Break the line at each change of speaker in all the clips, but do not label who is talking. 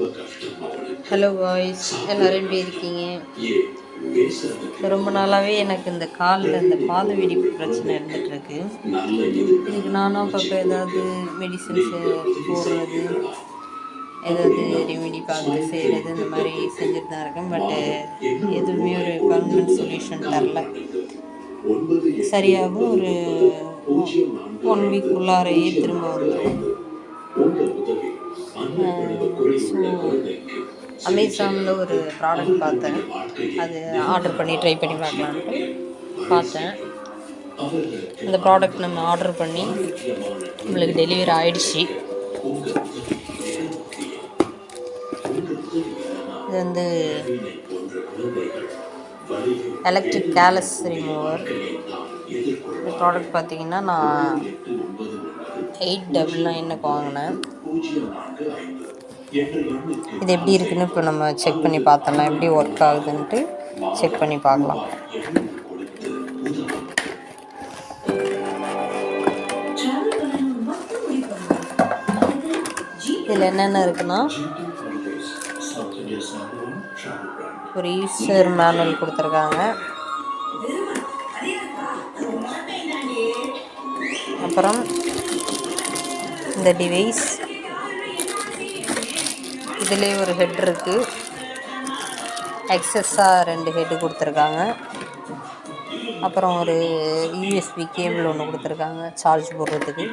Hello voice எல்லோரும் எப்படி இருக்கீங்க? ரொம்ப நாளாகவே எனக்கு இந்த காலில் இந்த பாத வெடிப்பு பிரச்சனை இருந்துகிட்ருக்கு இதுக்கு நானும் அப்பப்போ ஏதாவது மெடிசன்ஸு போடுறது ஏதாவது ரெமெடி பார்த்து செய்கிறது இந்த மாதிரி செஞ்சுட்டு தான் இருக்கேன். பட்டு எதுவுமே ஒரு பர்மனன்ட் சொல்யூஷன் தரல. சரியாக ஒரு ஒன் வீக் உள்ளாரையே திரும்ப வந்துடும் அமேசானில் ஒரு ப்ராடக்ட் பார்த்தேன். அது ஆர்டர் பண்ணி ட்ரை பண்ணி பார்க்கலான்ட்டு பார்த்தேன். அந்த ப்ராடக்ட் நம்ம ஆர்டர் பண்ணி நம்மளுக்கு டெலிவரி ஆயிடுச்சு. இது வந்து எலக்ட்ரிக் கேலஸ் ரிமூவர் இந்த ப்ராடக்ட் பார்த்தீங்கன்னா நான் எயிட் டபுள் நைனுக்கு வாங்கினேன். இது எப்படி இருக்குன்னு இப்போ நம்ம செக் பண்ணி பார்த்தோம்னா எப்படி ஒர்க் ஆகுதுன்ட்டு செக் பண்ணி பார்க்கலாம். இதில் என்னென்ன இருக்குன்னா ஒரு ஈஸ்டர் மேனுவல் கொடுத்துருக்காங்க. அப்புறம் இந்த டிவைஸ் இதுலேயே ஒரு ஹெட் இருக்குது எக்ஸஸ்ஸாக ரெண்டு ஹெட்டு கொடுத்துருக்காங்க. அப்புறம் ஒரு யூஎஸ்பி கேபிள் ஒன்று கொடுத்துருக்காங்க சார்ஜ் போடுறதுக்கு.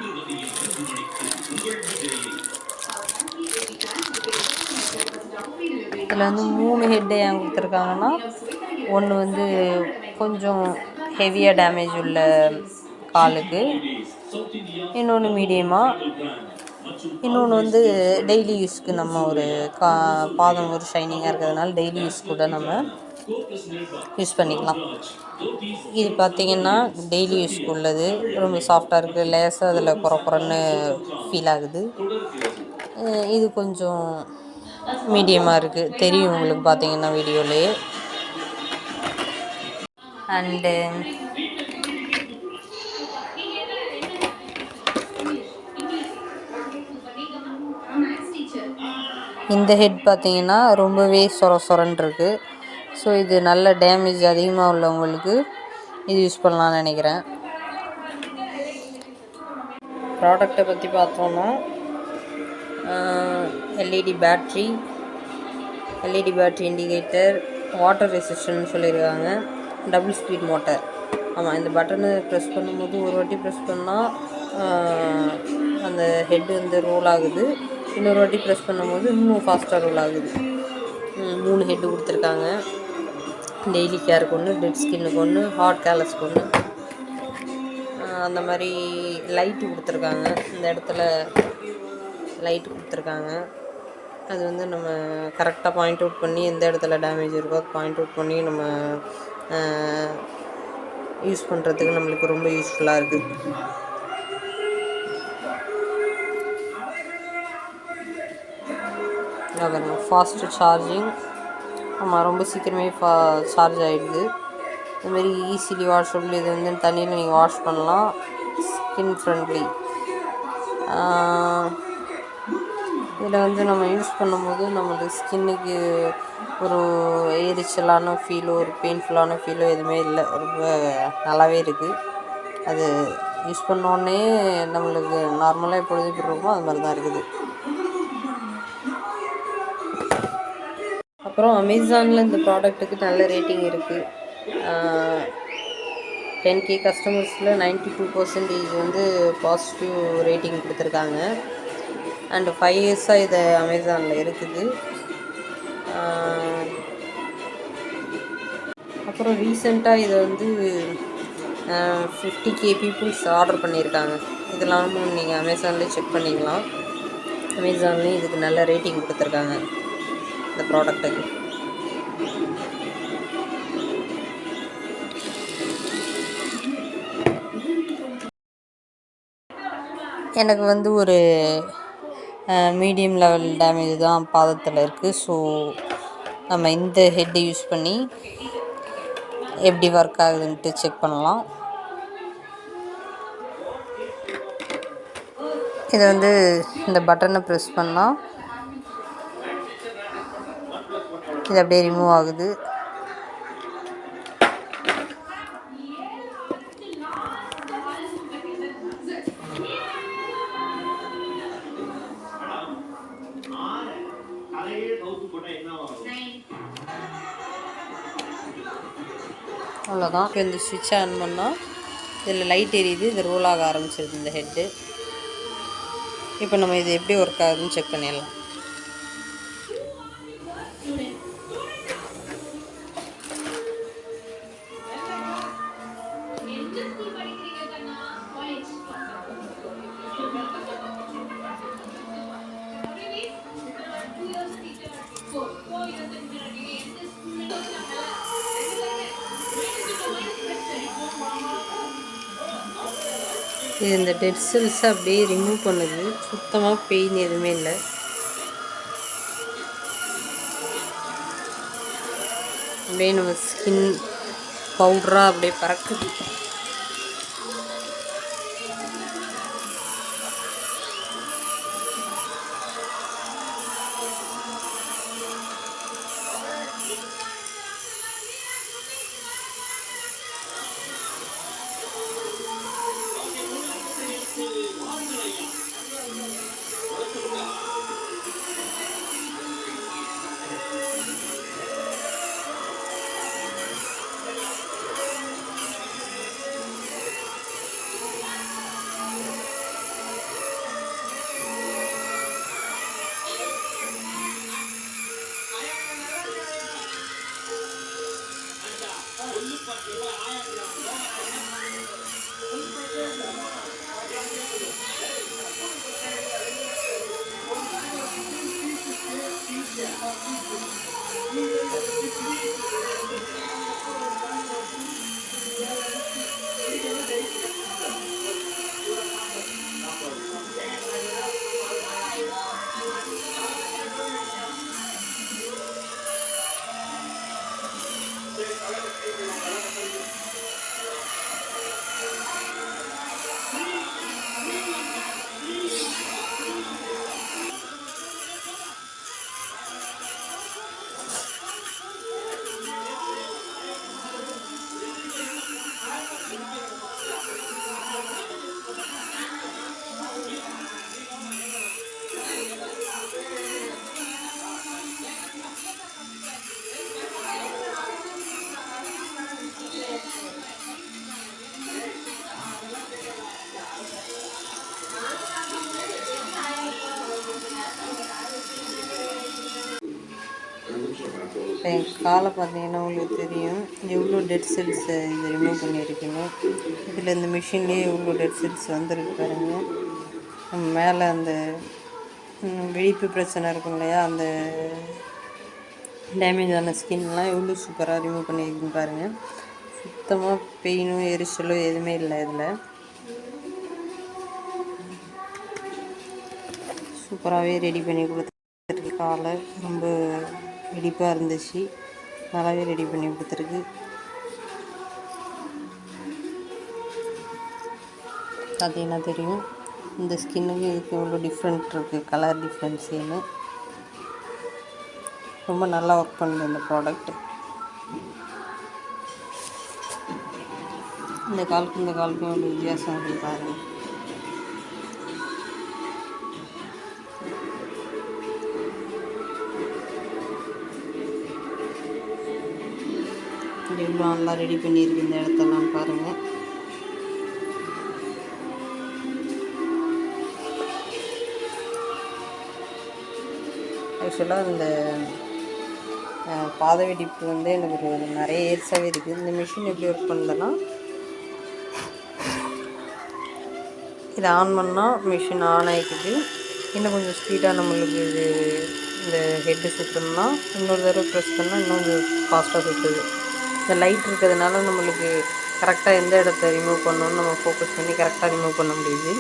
இதில் வந்து மூணு ஹெட்டு ஏன் கொடுத்துருக்காங்கன்னா ஒன்று வந்து கொஞ்சம் ஹெவியாக டேமேஜ் உள்ள காலுக்கு இன்னொன்று மீடியமாக இன்னொன்று வந்து டெய்லி யூஸ்க்கு நம்ம ஒரு கா பாதம் ஒரு ஷைனிங்காக இருக்கிறதுனால டெய்லி யூஸ் கூட நம்ம யூஸ் பண்ணிக்கலாம். இது பார்த்திங்கன்னா டெய்லி யூஸ்க்கு உள்ளது. ரொம்ப சாஃப்டாக இருக்குது லேசாக அதில் குறை குறைன்னு ஃபீல் ஆகுது. இது கொஞ்சம் மீடியமாக இருக்குது தெரியும் உங்களுக்கு பார்த்திங்கன்னா வீடியோலேயே. அண்டு இந்த ஹெட் பார்த்தீங்கன்னா ரொம்பவே சொர சொரன்னு இருக்குது ஸோ இது நல்ல டேமேஜ் அதிகமாக உள்ளவங்களுக்கு இது யூஸ் பண்ணலான்னு நினைக்கிறேன். ப்ராடக்டை பற்றி பார்த்தோன்னா LED battery LED battery indicator water resistant சொல்லியிருக்காங்க. டபுள் ஸ்பீட் மோட்டர் ஆமாம் இந்த பட்டனை ப்ரெஸ் பண்ணும்போது ஒரு வாட்டி ப்ரெஸ் பண்ணால் அந்த ஹெட் வந்து ரோல் ஆகுது. இன்னொரு வாட்டி ப்ரெஸ் பண்ணும்போது இன்னும் ஃபாஸ்ட்டாக ரோல் ஆகுது. மூணு ஹெட்டு கொடுத்துருக்காங்க. டெய்லி கேருக்கு ஒன்று டெட் ஸ்கின்னுக்கு ஒன்று ஹாட் கேலஸ்க்கு ஒன்று அந்த மாதிரி லைட்டு கொடுத்துருக்காங்க. இந்த இடத்துல லைட்டு கொடுத்துருக்காங்க. அது வந்து நம்ம கரெக்டாக பாயிண்ட் அவுட் பண்ணி எந்த இடத்துல டேமேஜ் இருக்கோ அது பாயிண்ட் அவுட் பண்ணி நம்ம யூஸ் பண்ணுறதுக்கு நம்மளுக்கு ரொம்ப யூஸ்ஃபுல்லாக இருக்குது பாருங்க ஃபாஸ்ட்டு சார்ஜிங் ஆமாம் ரொம்ப சீக்கிரமே ஃபா சார்ஜ் ஆகிடுது இதுமாரி ஈஸிலி வாஷபிள் இது வந்து தண்ணியில் நீங்கள் வாஷ் பண்ணலாம். ஸ்கின் ஃப்ரெண்ட்லி இதில் வந்து நம்ம யூஸ் பண்ணும்போது நம்மளுக்கு ஸ்கின்னுக்கு ஒரு எரிச்சலான ஃபீலோ ஒரு பெயின்ஃபுல்லான ஃபீலோ எதுவுமே இல்லை. ரொம்ப நல்லாவே இருக்குது அது யூஸ் பண்ணோடனே நம்மளுக்கு நார்மலாக எப்பொழுது எப்படி இருக்குமோ அது மாதிரி தான் இருக்குது. அப்புறம் அமேசானில் இந்த ப்ராடக்ட்டுக்கு நல்ல ரேட்டிங் இருக்குது டென் கே கஸ்டமர்ஸில் நைன்ட்டி டூ பர்சன்டேஜ் வந்து பாசிட்டிவ் ரேட்டிங் கொடுத்துருக்காங்க. அண்டு ஃபைவ் இயர்ஸாக இது அமேசானில் இருக்குது. அப்புறம் ரீசெண்டாக இதை வந்து ஃபிஃப்டி கே பீப்புள்ஸ் ஆர்டர் பண்ணியிருக்காங்க இதெல்லாமும் நீங்கள் அமேசான்லேயே செக் பண்ணிக்கலாம். அமேசான்லேயும் இதுக்கு நல்ல ரேட்டிங் கொடுத்துருக்காங்க. இந்த ப்ராடக்ட்டுக்கு எனக்கு வந்து ஒரு மீடியம் லெவல் டேமேஜ் தான் பாதத்தில் இருக்குது ஸோ நம்ம இந்த ஹெட்டை யூஸ் பண்ணி எப்படி ஒர்க் ஆகுதுன்ட்டு செக் பண்ணலாம். இதை வந்து இந்த பட்டனை ப்ரெஸ் பண்ணால் இது அப்படியே ரிமூவ் ஆகுது. அவ்வளோதான் இப்போ இந்த சுவிட்ச் ஆன் பண்ணால் இதில் லைட் எரியுது இது ரோல் ஆக ஆரம்பிச்சிருது இந்த ஹெட்டு இப்போ நம்ம இது எப்படி ஒர்க் ஆகுதுன்னு செக் பண்ணிடலாம். இது இந்த டெட் செல்ஸை அப்படியே ரிமூவ் பண்ணுது. சுத்தமாக பெயின் எதுவுமே இல்லை. அப்படியே நம்ம ஸ்கின் பவுடராக அப்படியே பறக்குது. காலை பார்த்தீங்கன்னா உங்களுக்கு தெரியும். எவ்வளோ டெட் செல்ஸ் இது ரிமூவ் பண்ணியிருக்குன்னு இதில் இந்த மிஷின்லேயே எவ்வளோ டெட் செல்ஸ் வந்திருக்கு பாருங்க. நம்ம மேலே அந்த விழிப்பு பிரச்சனை இருக்கும் இல்லையா? அந்த டேமேஜ் ஆன ஸ்கின்லாம் எவ்வளோ சூப்பராக ரிமூவ் பண்ணியிருக்குன்னு பாருங்கள் சுத்தமாக பெயினும் எரிச்சலும் எதுவுமே இல்லை இதில். சூப்பராகவே ரெடி பண்ணி கொடுத்துருக்கு காலை ரொம்ப வெடிப்பாக இருந்துச்சு. நல்லாவே ரெடி பண்ணி கொடுத்துருக்கு. அது என்ன தெரியும்? இந்த ஸ்கின்னுக்கு இதுக்கு எவ்வளோ டிஃப்ரெண்ட் இருக்குது கலர் டிஃப்ரென்ஸுன்னு ரொம்ப நல்லா ஒர்க் பண்ணுது இந்த ப்ராடக்ட் இந்த காலுக்கு இந்த காலுக்கும் எவ்வளோ வித்தியாசம் இருக்குது பாருங்கள் எவ்வளோ நல்லா ரெடி பண்ணியிருக்கு இந்த இடத்தெல்லாம் பாருங்கள் ஆக்சுவலாக இந்த பாத வெடிப்பு வந்து எனக்கு ஒரு நிறைய ஏர்ஸாகவே இருக்குது. இந்த மிஷின் எப்படி ஒர்க் பண்ணுதுன்னா இதை ஆன் பண்ணால் மிஷின் ஆன் ஆகிக்குது இன்னும் கொஞ்சம் ஸ்பீடாக நம்மளுக்கு இது இந்த ஹெட்டு சுற்றணும்னா இன்னொரு தடவை ப்ரெஸ் பண்ணால் இன்னும் கொஞ்சம் ஃபாஸ்ட்டாக சுற்றுது இந்த லைட் இருக்கிறதுனால நம்மளுக்கு கரெக்டாக எந்த இடத்த ரிமூவ் பண்ணணும்னு நம்ம ஃபோக்கஸ் பண்ணி கரெக்டாக ரிமூவ் பண்ண முடியுது.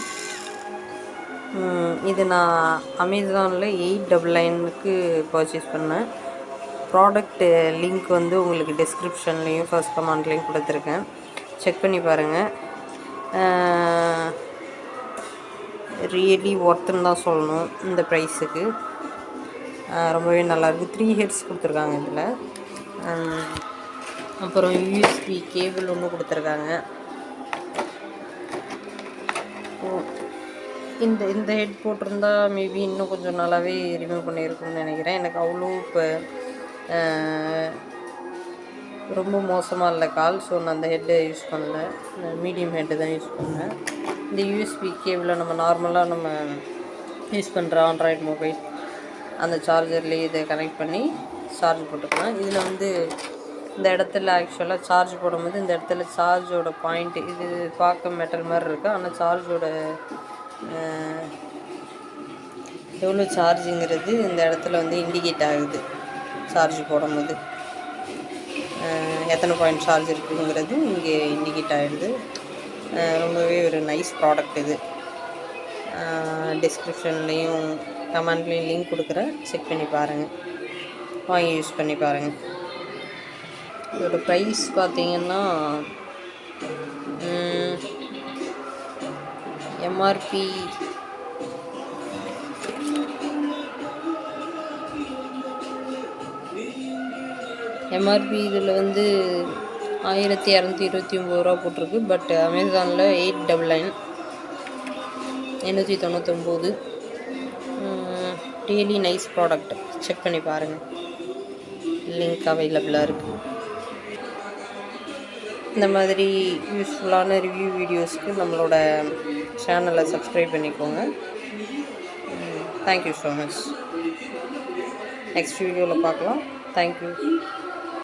இது நான் அமேசானில் எயிட் டபுள் நைனுக்கு பர்ச்சேஸ் பண்ணேன். ப்ராடக்ட் லிங்க் வந்து உங்களுக்கு டிஸ்கிரிப்ஷன்லேயும் ஃபர்ஸ்ட் கமெண்ட்லேயும் கொடுத்துருக்கேன். செக் பண்ணி பாருங்கள் ரியலி ஒர்த்துன்னு தான் சொல்லணும் இந்த ப்ரைஸுக்கு ரொம்பவே நல்லாயிருக்கு த்ரீ ஹெட்ஸ் கொடுத்துருக்காங்க இதில். அப்புறம் யூஎஸ்பி கேபிள் ஒன்று கொடுத்துருக்காங்க. இந்த இந்த ஹெட் போட்டிருந்தா மேபி இன்னும் கொஞ்சம் நல்லாவே ரிமூவ் பண்ணியிருக்கும்னு நினைக்கிறேன். எனக்கு அவ்வளோ இப்போ ரொம்ப மோசமாக இல்லை கால். ஸோ நான் அந்த ஹெட்டை யூஸ் பண்ணல. மீடியம் ஹெட்டு தான் யூஸ் பண்ணேன். இந்த யூஎஸ்பி கேபிளில் நம்ம நார்மலாக நம்ம யூஸ் பண்ணுற ஆண்ட்ராய்டு மொபைல் அந்த சார்ஜர்லேயே இதை கனெக்ட் பண்ணி சார்ஜ் போட்டுக்கலாம். இதில் வந்து இந்த இடத்துல ஆக்சுவலாக சார்ஜ் போடும்போது இந்த இடத்துல சார்ஜோட பாயிண்ட் இது பார்க்க மெட்டல் மாதிரி இருக்குது ஆனால் சார்ஜோட எவ்வளோ சார்ஜுங்கிறது இந்த இடத்துல வந்து இண்டிகேட் ஆகுது. சார்ஜ் போடும்போது. எத்தனை பாயிண்ட் சார்ஜ் இருக்குங்கிறது இங்கே இண்டிகேட் ஆகிடுது ரொம்பவே ஒரு நைஸ் ப்ராடக்ட் இது. டிஸ்கிரிப்ஷன்லேயும் கமெண்ட்லேயும் லிங்க் கொடுக்குறேன். செக் பண்ணி பாருங்கள் வாங்கி யூஸ் பண்ணி பாருங்கள் இதோட ப்ரைஸ் பார்த்தீங்கன்னா எம்ஆர்பி எம்ஆர்பி இதில் வந்து ஆயிரத்தி இரநூத்தி இருபத்தி ஒம்பது ரூபா போட்டிருக்கு. பட் அமேசானில் எயிட் டபுள் நைன் எண்ணூற்றி தொண்ணூத்தொம்போது ரியலி நைஸ் ப்ராடக்ட் செக் பண்ணி பாருங்கள் லிங்க் அவைலபிளாக இருக்குது இந்த மாதிரி யூஸ்ஃபுல்லான ரிவ்யூ வீடியோஸ்க்கு நம்மளோட சேனலை சப்ஸ்கிரைப் பண்ணிக்கோங்க. தேங்க்யூ ஸோ மச் நெக்ஸ்ட் வீடியோவில் பார்க்கலாம். தேங்க்யூ